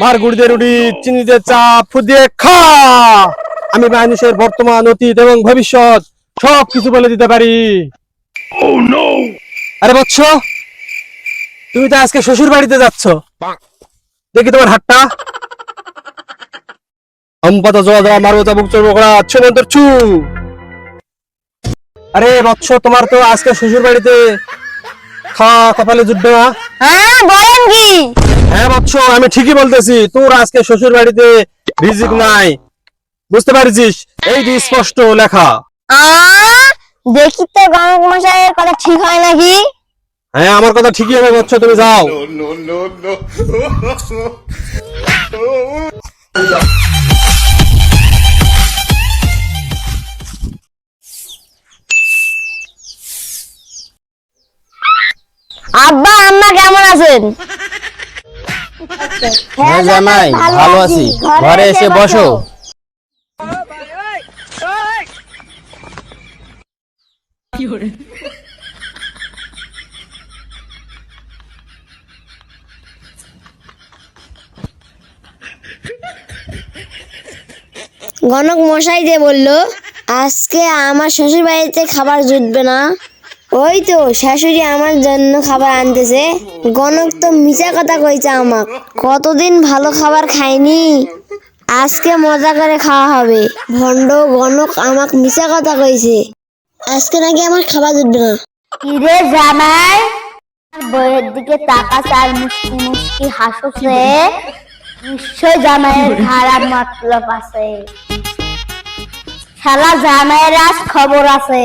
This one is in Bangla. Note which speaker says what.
Speaker 1: মার গুড় দিয়ে রুটি চিনি চা ফুদিয়ে খা। আমি মানুষের বর্তমান অতীত এবং ভবিষ্যৎ সব কিছু বলে দিতে পারি। আরে বৎস তুমি তো আজকে শ্বশুর বাড়িতে যাচ্ছ। দেখি তোমার হাতটা। আমপাতা জোয়া দেওয়া মারবো চাবুক চড়বো করা ছো মন্তর ছু। আরে বৎস তোমার তো আজকে শ্বশুর বাড়িতে খাওয়া কপালে জুটবে না।
Speaker 2: হ্যাঁ বলেন কি?
Speaker 1: হ্যাঁ বৎস আমি ঠিকই বলতেছি তোর আজকে শ্বশুর বাড়িতে রিজিক নাই। বুঝতে পারছিস? এই যে স্পষ্ট লেখা।
Speaker 2: দেখি তো গণক মশাইয়ের কথা ঠিক হয় নাকি?
Speaker 1: হ্যাঁ আমার কথা ঠিকই হবে বৎস তুমি যাও.
Speaker 2: আব্বা আম্মা কেমন আছেন?
Speaker 3: হ্যাঁ জামাই ভালো আছি। ঘরে এসে বসো।
Speaker 2: গণক মশাই যে বলল আজকে আমার শ্বশুর বাড়িতে খাবার জুটবে না। ওই তো, শাশুড়ি আমার জন্য খাবার আনতেছে। গণক তো মিছা কথা কইছে আমাক, কতদিন ভালো খাবার খাইনি? আজকে মজা করে খাওয়া হবে। ভণ্ড গণক আমাক মিছা কথা কইছে। আজকে নাকি আমার খাবার জুটবে না?
Speaker 4: কিরে জামাই বইয়ের দিকে তাকাস আর মুস্কি মুস্কি হাসছে নিশ্চয় জামাইয়ের খারাপ মতলব আছে। শালা জামাইয়ের আজ খবর আছে।